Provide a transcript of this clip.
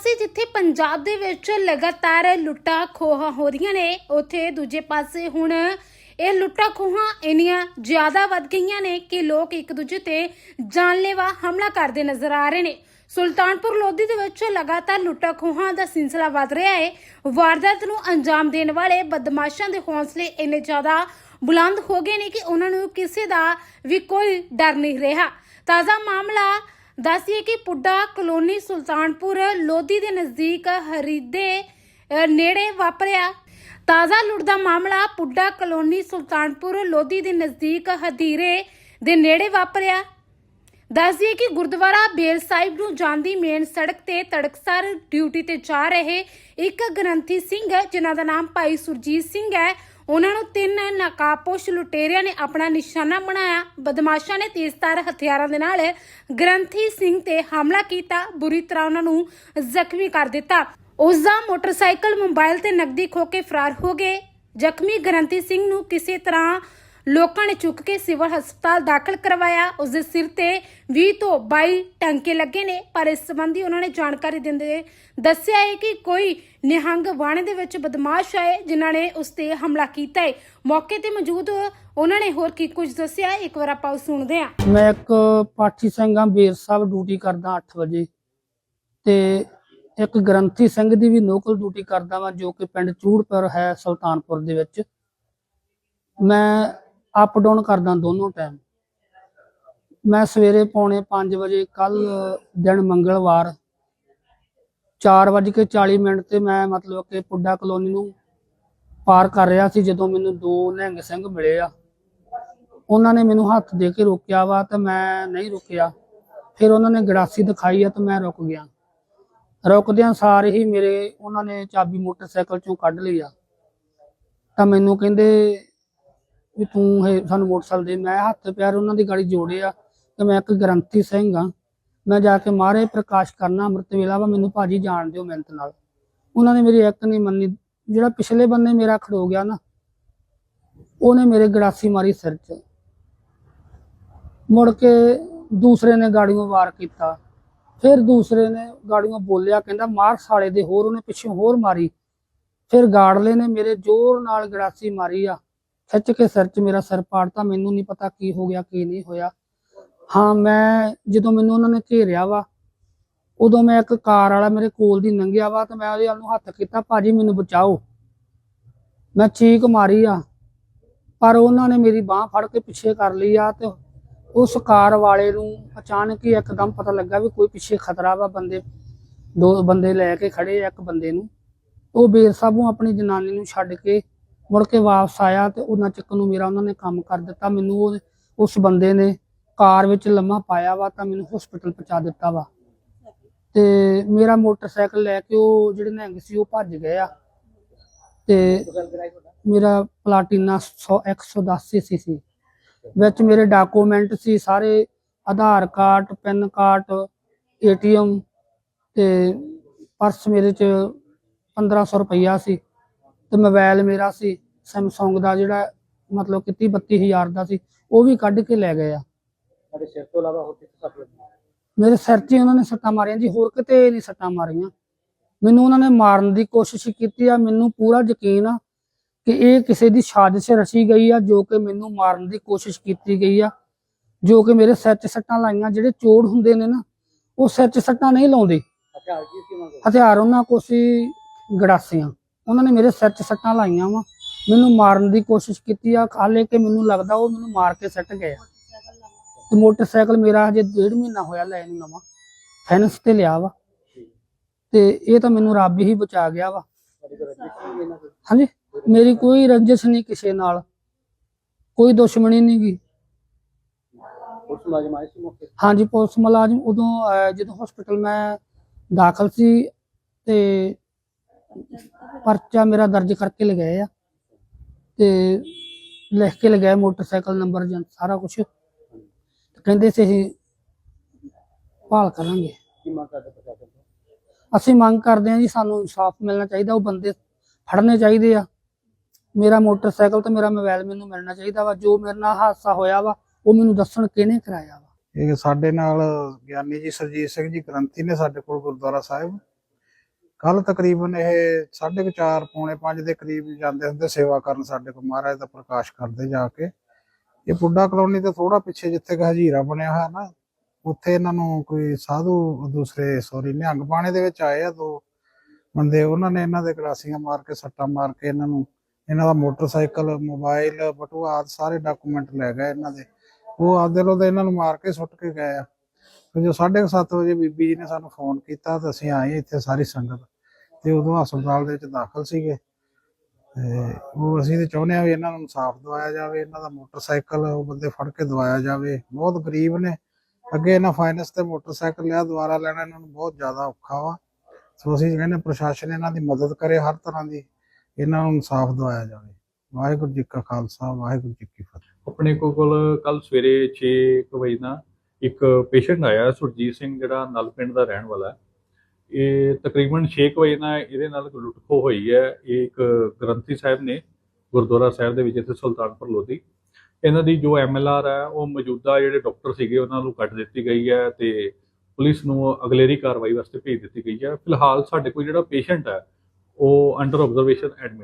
ਪਾਸੇ ਜਿੱਥੇ ਪੰਜਾਬ ਦੇ ਵਿੱਚ ਲਗਾਤਾਰ ਲੁੱਟਾਂ ਖੋਹਾਂ ਹੋ ਰਹੀਆਂ ਨੇ, ਉੱਥੇ ਦੂਜੇ ਪਾਸੇ ਹੁਣ ਇਹ ਲੁੱਟਾਂ ਖੋਹਾਂ ਇੰਨੀਆਂ ਜ਼ਿਆਦਾ ਵੱਧ ਗਈਆਂ ਨੇ ਕਿ ਲੋਕ ਇੱਕ ਦੂਜੇ ਤੇ ਜਾਨਲੇਵਾ ਹਮਲਾ ਕਰਦੇ ਨਜ਼ਰ ਆ ਰਹੇ ਨੇ। ਸੁਲਤਾਨਪੁਰ ਲੋਧੀ ਦੇ ਵਿੱਚ ਲਗਾਤਾਰ ਲੁੱਟਾਂ ਖੋਹਾਂ ਦਾ ਸਿਲਸਿਲਾ ਵੱਧ ਰਿਹਾ ਹੈ। ਵਾਰਦਾਤ ਨੂੰ ਅੰਜਾਮ ਦੇਣ ਵਾਲੇ ਬਦਮਾਸ਼ਾਂ ਦੇ ਹੌਸਲੇ ਇੰਨੇ ਜ਼ਿਆਦਾ ਬੁਲੰਦ ਹੋ ਗਏ ਨੇ ਕਿ ਉਹਨਾਂ ਨੂੰ ਕਿਸੇ ਦਾ ਵੀ ਕੋਈ ਡਰ ਨਹੀਂ ਰਿਹਾ। ਤਾਜ਼ਾ ਮਾਮਲਾ ਦੱਸੀਏ ਕਿ ਪੁੱਡਾ ਕਲੋਨੀ ਸੁਲਤਾਨਪੁਰ ਲੋਧੀ ਦੇ ਨਜ਼ਦੀਕ ਹਰੀਦੇ ਨੇੜੇ ਵਾਪਰਿਆ। ਤਾਜ਼ਾ ਲੁੱਟ ਦਾ ਮਾਮਲਾ ਪੁੱਡਾ ਕਲੋਨੀ ਸੁਲਤਾਨਪੁਰ ਲੋਧੀ ਦੇ ਨਜ਼ਦੀਕ ਹਦੀਰੇ ਦੇ ਨੇੜੇ ਵਾਪਰਿਆ। ਦੱਸਦੀਏ ਕਿ ਗੁਰਦੁਆਰਾ ਬੇਲ ਸਾਹਿਬ ਨੂੰ ਜਾਂਦੀ ਮੇਨ ਸੜਕ ਤੇ ਤੜਕਸਰ ਡਿਊਟੀ ਤੇ ਜਾ ਰਹੇ ਇੱਕ ਗ੍ਰੰਥੀ ਸਿੰਘ, ਜਿਨ੍ਹਾਂ ਦਾ ਨਾਮ ਭਾਈ ਸੁਰਜੀਤ ਸਿੰਘ ਹੈ ਉਹਨਾਂ ਨੂੰ ਤਿੰਨ ਨਕਾਬਪੋਸ਼ ਲੁਟੇਰਿਆਂ ਨੇ ਆਪਣਾ ਨਿਸ਼ਾਨਾ ਬਣਾਇਆ। ਬਦਮਾਸ਼ਾਂ ਨੇ ਤੇਜ਼ਧਾਰ ਹਥਿਆਰਾਂ ਦੇ ਨਾਲ ਗ੍ਰੰਥੀ ਸਿੰਘ ਤੇ ਹਮਲਾ ਕੀਤਾ। ਬੁਰੀ ਤਰ੍ਹਾਂ ਉਹਨਾਂ ਨੂੰ ਜ਼ਖਮੀ ਕਰ ਦਿੱਤਾ। ਉਸ ਦਾ ਮੋਟਰਸਾਈਕਲ ਮੋਬਾਈਲ ਤੇ ਨਕਦੀ ਖੋ ਕੇ ਫਰਾਰ ਹੋ ਗਏ। ਜ਼ਖਮੀ ਗ੍ਰੰਥੀ ਸਿੰਘ ਨੂੰ ਕਿਸੇ ਤਰ੍ਹਾਂ ਲੋਕਾਂ ਨੇ ਚੁੱਕ ਕੇ ਸਿਵਲ ਹਸਪਤਾਲ ਦਾਖਲ ਕਰਵਾਇਆ। ਉਸ ਦੇ ਸਿਰ ਤੇ 20 ਤੋਂ 22 ਟੰਕੇ ਲੱਗੇ ਨੇ ਪਰ ਇਸ ਸੰਬੰਧੀ ਉਹਨਾਂ ਨੇ ਜਾਣਕਾਰੀ ਦਿੰਦੇ ਦੱਸਿਆ ਹੈ ਕਿ ਕੋਈ ਨਿਹੰਗ ਬਾਣੇ ਦੇ ਵਿੱਚ ਬਦਮਾਸ਼ ਆਏ ਜਿਨ੍ਹਾਂ ਨੇ ਉਸ ਤੇ ਹਮਲਾ ਕੀਤਾ ਹੈ। ਮੌਕੇ ਤੇ ਮੌਜੂਦ ਉਹਨਾਂ ਨੇ ਹੋਰ ਕੀ ਕੁਝ ਦੱਸਿਆ? ਹੈ, ਇੱਕ ਵਾਰ ਆਪਾਂ ਉਹ ਸੁਣਦੇ ਹਾਂ। ਮੈਂ ਇੱਕ ਪਾਠੀ ਸਿੰਘਾਂ ਬੇਰ ਸਾਹਿਬ ਡਿਊਟੀ ਕਰਦਾ 8 ਵਜੇ। ਤੇ ਇੱਕ ਗ੍ਰੰਥੀ ਸਿੰਘ ਦੀ ਵੀ ਲੋਕਲ ਡਿਊਟੀ ਕਰਦਾ ਵਾਂ ਜੋ ਕਿ ਪਿੰਡ ਚੂੜਪੁਰ ਹੈ ਸੁਲਤਾਨਪੁਰ ਦੇ ਵਿੱਚ। ਮੈਂ ਅਪ ਡਾਊਨ ਕਰਦਾ ਦੋਨੋਂ ਟਾਈਮ ਮੈਂ ਸਵੇਰੇ ਪੌਣੇ 5 ਵਜੇ ਕੱਲ ਦਿਨ ਮੰਗਲਵਾਰ 4:40 ਮਿੰਟ ਤੇ ਮੈਂ ਮਤਲਬ ਕਿ ਪੁੱਡਾ ਕਲੋਨੀ ਨੂੰ ਪਾਰ ਕਰ ਰਿਹਾ ਸੀ ਜਦੋਂ ਮੈਨੂੰ ਦੋ ਨਿਹੰਗ ਸਿੰਘ ਮਿਲੇ ਆ। ਉਹਨਾਂ ਨੇ ਮੈਨੂੰ ਹੱਥ ਦੇ ਕੇ ਰੋਕਿਆ ਵਾ ਤੇ ਮੈਂ ਨਹੀਂ ਰੁਕਿਆ। ਫਿਰ ਉਹਨਾਂ ਨੇ ਗੜਾਸੀ ਦਿਖਾਈ ਆ ਤੇ ਮੈਂ ਰੁਕ ਗਿਆ। ਰੁਕਦਿਆਂ ਸਾਰ ਹੀ ਮੇਰੇ ਉਹਨਾਂ ਨੇ ਚਾਬੀ ਮੋਟਰਸਾਈਕਲ ਚੋਂ ਕੱਢ ਲਈ ਆ। ਤਾਂ ਮੈਨੂੰ ਕਹਿੰਦੇ ਵੀ ਤੂੰ ਇਹ ਸਾਨੂੰ ਮੋਟਰਸਾਈਕਲ ਦੇ, ਮੈਂ ਹੱਥ ਪੈਰ ਉਹਨਾਂ ਦੀ ਗਾੜੀ ਜੋੜੇ ਆ ਤੇ ਮੈਂ ਇੱਕ ਗ੍ਰੰਥੀ ਸਿੰਘ ਆ ਮੈਂ ਜਾ ਕੇ ਮਾਰੇ ਪ੍ਰਕਾਸ਼ ਕਰਨਾ, ਅੰਮ੍ਰਿਤ ਵੇਲਾ ਵਾ, ਮੈਨੂੰ ਭਾਜੀ ਜਾਣ ਦਿਓ ਮਿਹਨਤ ਨਾਲ। ਉਹਨਾਂ ਨੇ ਮੇਰੀ ਇੱਕ ਨਹੀਂ ਮੰਨੀ, ਜਿਹੜਾ ਪਿਛਲੇ ਬੰਨੇ ਮੇਰਾ ਖੜੋ ਗਿਆ ਨਾ, ਉਹਨੇ ਮੇਰੇ ਗੜਾਸੀ ਮਾਰੀ ਸਿਰ 'ਚ। ਮੁੜ ਕੇ ਦੂਸਰੇ ਨੇ ਗਾੜੀਆਂ ਵਾਰ ਕੀਤਾ। ਫਿਰ ਦੂਸਰੇ ਨੇ ਗਾੜੀਆਂ ਬੋਲਿਆ, ਕਹਿੰਦਾ ਮਾਰ ਸਾਲੇ ਦੇ, ਹੋਰ ਉਹਨੇ ਪਿੱਛੋਂ ਹੋਰ ਮਾਰੀ। ਫਿਰ ਗਾੜਲੇ ਨੇ ਮੇਰੇ ਜ਼ੋਰ ਨਾਲ ਗੜਾਸੀ ਮਾਰੀ ਆ। ਖਿੱਚ ਕੇ ਸਿਰ 'ਚ ਮੇਰਾ ਸਿਰ ਪਾੜਤਾ ਮੈਨੂੰ ਨਹੀਂ ਪਤਾ ਕੀ ਹੋ ਗਿਆ, ਕੀ ਨਹੀਂ ਹੋਇਆ। ਹਾਂ, ਮੈਂ ਜਦੋਂ ਮੈਨੂੰ ਉਹਨਾਂ ਨੇ ਘੇਰਿਆ ਵਾ, ਉਦੋਂ ਮੈਂ ਇੱਕ ਕਾਰ ਵਾਲਾ ਮੇਰੇ ਕੋਲ ਦੀ ਲੰਘਿਆ ਵਾ ਤੇ ਮੈਂ ਉਹਦੇ ਵੱਲ ਨੂੰ ਹੱਥ ਕੀਤਾ, ਭਾਜੀ, ਮੈਨੂੰ ਬਚਾਓ। ਮੈਂ ਚੀਕ ਮਾਰੀ ਆ, ਪਰ ਉਹਨਾਂ ਨੇ ਮੇਰੀ ਬਾਹ ਫੜ ਕੇ ਪਿੱਛੇ ਕਰ ਲਈ ਆ ਤੇ ਉਸ ਕਾਰ ਵਾਲੇ ਨੂੰ ਅਚਾਨਕ ਹੀ ਇੱਕਦਮ ਪਤਾ ਲੱਗਾ ਵੀ ਕੋਈ ਪਿੱਛੇ ਖਤਰਾ ਵਾ ਬੰਦੇ, ਦੋ ਬੰਦੇ ਲੈ ਕੇ ਖੜੇ ਆ ਇੱਕ ਬੰਦੇ ਨੂੰ। ਉਹ ਬੇਰ ਸਾਹਿਬੋਂ ਆਪਣੀ ਜਨਾਨੀ ਨੂੰ ਛੱਡ ਕੇ ਮੁੜ ਕੇ ਵਾਪਸ ਆਇਆ ਤੇ ਉਹਨਾਂ ਚੱਕ ਨੂੰ ਮੇਰਾ ਉਹਨਾਂ ਨੇ ਕੰਮ ਕਰ ਦਿੱਤਾ। ਮੈਨੂੰ ਉਸ ਬੰਦੇ ਨੇ ਕਾਰ ਵਿੱਚ ਲੰਮਾ ਪਾਇਆ ਵਾ ਤਾਂ ਮੈਨੂੰ ਹਸਪੀਟਲ ਪਹੁੰਚਾ ਦਿੱਤਾ ਵਾ। ਤੇ ਮੇਰਾ ਮੋਟਰਸਾਈਕਲ ਲੈ ਕੇ ਉਹ ਜਿਹੜੇ ਨਿਹੰਗ ਸੀ ਉਹ ਭੱਜ ਗਏ ਆ। ਤੇ ਮੇਰਾ ਪਲਾਟੀਨਾ 100 110 ਸੀਸੀ ਸੀ ਵਿੱਚ ਮੇਰੇ ਡਾਕੂਮੈਂਟ ਸੀ, ਸਾਰੇ Aadhaar card, PAN card, ATM ਤੇ ਪਰਸ ਮੇਰੇ ਚ 1500 ਰੁਪਇਆ ਸੀ। ਤੇ ਮੋਬਾਈਲ ਮੇਰਾ ਸੀ ਸੈਮਸੰਗ ਦਾ ਜਿਹੜਾ ਮਤਲਬ ਕਿ 30 32000 ਦਾ ਸੀ ਉਹ ਵੀ ਕੱਢ ਕੇ ਲੈ ਗਏ ਆ। ਸਾਡੇ ਸਿਰ ਤੋਂ ਇਲਾਵਾ ਹੋਰ ਕਿੱਥੇ ਸੱਟ ਲੱਗੀ? ਮੇਰੇ ਸਿਰ 'ਚ ਉਹਨਾਂ ਨੇ ਸੱਟਾਂ ਮਾਰੀਆਂ ਜੀ ਹੋਰ ਕਿਤੇ ਨਹੀਂ ਸੱਟਾਂ ਮਾਰੀਆਂ। ਮੈਨੂੰ ਉਹਨਾਂ ਨੇ ਮਾਰਨ ਦੀ ਕੋਸ਼ਿਸ਼ ਕੀਤੀ ਆ ਮੈਨੂੰ ਪੂਰਾ ਯਕੀਨ ਆ ਕਿ ਇਹ ਕਿਸੇ ਦੀ ਸਾਜ਼ਿਸ਼ ਰਚੀ ਗਈ ਆ ਜੋ ਕਿ ਮੈਨੂੰ ਮਾਰਨ ਦੀ ਕੋਸ਼ਿਸ਼ ਕੀਤੀ ਗਈ ਆ ਜੋ ਕਿ ਮੇਰੇ ਸਿਰ 'ਚ ਸੱਟਾਂ ਲਾਈਆਂ ਜਿਹੜੇ ਚੋੜ ਹੁੰਦੇ ਨੇ ਨਾ ਉਹ ਸਿਰ 'ਚ ਸੱਟਾਂ ਨਹੀਂ ਲਾਉਂਦੇ। ਹਥਿਆਰ ਉਹਨਾਂ ਕੋਲ ਸੀ ਗੜਾਸੀਆਂ। ਉਹਨਾਂ ਨੇ ਮੇਰੇ ਸਿਰ 'ਚ ਸੱਟਾਂ ਲਾਈਆਂ ਵਾ। ਮੈਨੂੰ ਮਾਰਨ ਦੀ ਕੋਸ਼ਿਸ਼ ਕੀਤੀ ਆ। ਹਾਲੇ ਕਿ ਮੈਨੂੰ ਲੱਗਦਾ ਉਹ ਮੈਨੂੰ ਮਾਰ ਕੇ ਸੱਟ ਗਏ ਆ। ਤੇ ਮੋਟਰਸਾਈਕਲ ਮੇਰਾ ਹਜੇ ਡੇਢ ਮਹੀਨਾ ਹੋਇਆ ਲੈ ਨੂੰ ਨਵਾਂ ਫੈਨਸ ਤੇ ਲਿਆ ਵਾ। ਤੇ ਇਹ ਤਾਂ ਮੈਨੂੰ ਰੱਬ ਹੀ ਬਚਾ ਗਿਆ ਵਾ। ਹਾਂਜੀ? ਮੇਰੀ ਕੋਈ ਰੰਜਿਸ਼ ਨਹੀਂ ਕਿਸੇ ਨਾਲ। ਕੋਈ ਦੁਸ਼ਮਣੀ ਨਹੀਂ ਗੀ। ਪੁਲਿਸ ਮੁਲਾਜ਼ਮ ਆਏ ਸੀ ਮੌਕੇ? ਤੇ? ਹਾਂਜੀ ਪੁਲਿਸ ਮੁਲਾਜ਼ਮ ਉਦੋਂ ਜਦੋਂ ਹਸਪੀਟਲ ਮੈਂ ਦਾਖਲ ਸੀ ਤੇ ਪਰਚਾ ਮੇਰਾ ਦਰਜ ਕਰਕੇ ਲਗਾਏ ਆ ਤੇ ਲਿਖ ਕੇ ਲਗਾਇਆ ਮੋਟਰਸਾਈਕਲ ਨੰਬਰ ਜਾਂ ਸਾਰਾ ਕੁਝ ਕਹਿੰਦੇ ਸੀ ਅਸੀਂ ਭਾਲ ਕਰਾਂਗੇ। ਕੀ ਮੰਗ ਕਰਦੇ ਪ੍ਰਸ਼ਾਸਨ ਤੋਂ? ਅਸੀਂ ਮੰਗ ਕਰਦੇ ਹਾਂ ਜੀ ਸਾਨੂੰ ਇਨਸਾਫ ਮਿਲਣਾ ਚਾਹੀਦਾ ਉਹ ਬੰਦੇ ਫੜਨੇ ਚਾਹੀਦੇ ਆ। ਮੇਰਾ ਮੋਟਰਸਾਈਕਲ ਤੇ ਮੇਰਾ ਮੋਬਾਈਲ ਮੈਨੂੰ ਮਿਲਣਾ ਚਾਹੀਦਾ ਵਾ ਜੋ ਮੇਰੇ ਨਾਲ ਹਾਦਸਾ ਹੋਇਆ ਵਾ ਉਹ ਮੈਨੂੰ ਦੱਸਣ ਕਿਹਨੇ ਕਰਾਇਆ ਵਾ। ਇਹ ਸਾਡੇ ਨਾਲ ਗਿਆਨੀ ਜੀ ਸਰਜੀਤ ਸਿੰਘ ਜੀ ਗ੍ਰੰਥੀ ਨੇ ਸਾਡੇ ਕੋਲ ਗੁਰਦੁਆਰਾ ਸਾਹਿਬ। ਕੱਲ ਤਕਰੀਬਨ ਇਹ 4:30 ਪੌਣੇ 5 ਦੇ ਕਰੀਬ ਜਾਂਦੇ ਹੁੰਦੇ ਸੇਵਾ ਕਰਨ ਸਾਡੇ ਕੋਲ ਮਹਾਰਾਜ ਦਾ ਪ੍ਰਕਾਸ਼ ਕਰਦੇ ਜਾ ਕੇ। ਇਹ ਪੁੱਡਾ ਕਲੋਨੀ ਤੋਂ ਥੋੜਾ ਪਿੱਛੇ ਜਿੱਥੇ ਕਿ ਹਜੀਰਾ ਬਣਿਆ ਹੋਇਆ ਨਾ, ਉੱਥੇ ਇਹਨਾਂ ਨੂੰ ਕੋਈ ਸਾਧੂ ਦੂਸਰੇ ਸੌਰੀ ਨਿਹੰਗ ਬਾਣੇ ਦੇ ਵਿੱਚ ਆਏ ਆ ਦੋ ਬੰਦੇ। ਉਹਨਾਂ ਨੇ ਇਹਨਾਂ ਦੇ ਗਲਾਸੀਆਂ ਮਾਰ ਕੇ, ਸੱਟਾਂ ਮਾਰ ਕੇ ਇਹਨਾਂ ਨੂੰ, ਇਹਨਾਂ ਦਾ ਮੋਟਰਸਾਈਕਲ, ਮੋਬਾਈਲ, ਬਟੂਆ ਆਦਿ ਸਾਰੇ ਡਾਕੂਮੈਂਟ ਲੈ ਗਏ ਇਹਨਾਂ ਦੇ। ਉਹ ਆਪਦੇ ਲੋਂ ਇਹਨਾਂ ਨੂੰ ਮਾਰ ਕੇ ਸੁੱਟ ਕੇ ਗਏ ਆ। ਫਿਰ ਜੋ 7:30 ਵਜੇ ਬੀਬੀ ਜੀ ਨੇ ਸਾਨੂੰ ਫੋਨ ਕੀਤਾ ਤਾਂ ਅਸੀਂ ਆਏ ਇੱਥੇ ਸਾਰੀ ਸੰਗਤ। ਤੇ ਉਦੋਂ ਹਸਪਤਾਲ ਦੇ ਵਿੱਚ ਦਾਖਲ ਸੀਗੇ। ਉਹ ਅਸੀਂ ਤੇ ਚਾਹੁੰਦੇ ਆ ਵੀ ਇਹਨਾਂ ਨੂੰ ਇਨਸਾਫ ਦਿਵਾਇਆ ਜਾਵੇ, ਇਹਨਾਂ ਦਾ ਮੋਟਰਸਾਈਕਲ ਉਹ ਬੰਦੇ ਫੜ ਕੇ ਦਵਾਇਆ ਜਾਵੇ। ਬਹੁਤ ਗਰੀਬ ਨੇ। ਅੱਗੇ ਇਹਨਾਂ ਫਾਈਨੈਂਸ ਤੇ ਮੋਟਰਸਾਈਕਲ ਲਿਆ, ਦੁਬਾਰਾ ਲੈਣਾ ਇਹਨਾਂ ਨੂੰ ਬਹੁਤ ਜ਼ਿਆਦਾ ਔਖਾ ਵਾ। ਸੋ ਅਸੀਂ ਕਹਿੰਦੇ ਪ੍ਰਸ਼ਾਸਨ ਇਹਨਾਂ ਦੀ ਮਦਦ ਕਰੇ ਹਰ ਤਰ੍ਹਾਂ ਦੀ, ਇਹਨਾਂ ਨੂੰ ਇਨਸਾਫ ਦਵਾਇਆ ਜਾਵੇ। ਵਾਹਿਗੁਰੂ ਜੀ ਕਾ ਖਾਲਸਾ, ਵਾਹਿਗੁਰੂ ਜੀ ਕੀ ਫਤਿਹ। ਆਪਣੇ ਕੋਲ ਕੱਲ ਸਵੇਰੇ 6 ਵਜੇ ਦਾ ਇੱਕ ਪੇਸ਼ੈਂਟ ਆਇਆ, ਸੁਰਜੀਤ ਸਿੰਘ, ਜਿਹੜਾ ਨਲ ਪਿੰਡ ਦਾ ਰਹਿਣ ਵਾਲਾ ਹੈ। ਇਹ ਤਕਰੀਬਨ 6 ਵਜੇ ਨਾਲ ਇਹਦੇ ਨਾਲ ਇੱਕ ਲੁੱਟਖੋ ਹੋਈ ਹੈ। ਇਹ ਇੱਕ ਗ੍ਰੰਥੀ ਸਾਹਿਬ ਨੇ ਗੁਰਦੁਆਰਾ ਸਾਹਿਬ ਦੇ ਵਿੱਚ ਇੱਥੇ ਸੁਲਤਾਨਪੁਰ ਲੋਧੀ। ਇਹਨਾਂ ਦੀ ਜੋ ਐਮਐਲਆਰ ਹੈ, ਉਹ ਮੌਜੂਦਾ ਜਿਹੜੇ ਡਾਕਟਰ ਸੀਗੇ, ਉਹਨਾਂ ਨੂੰ ਕੱਟ ਦਿੱਤੀ ਗਈ ਹੈ ਤੇ ਪੁਲਿਸ ਨੂੰ ਅਗਲੇਰੀ ਕਾਰਵਾਈ ਵਾਸਤੇ ਭੇਜ ਦਿੱਤੀ ਗਈ ਹੈ। ਫਿਲਹਾਲ ਸਾਡੇ ਕੋਲ ਜਿਹੜਾ ਪੇਸ਼ੈਂਟ ਹੈ, ਉਹ ਅੰਡਰ ਆਬਜ਼ਰਵੇਸ਼ਨ ਐਡਮਿਟ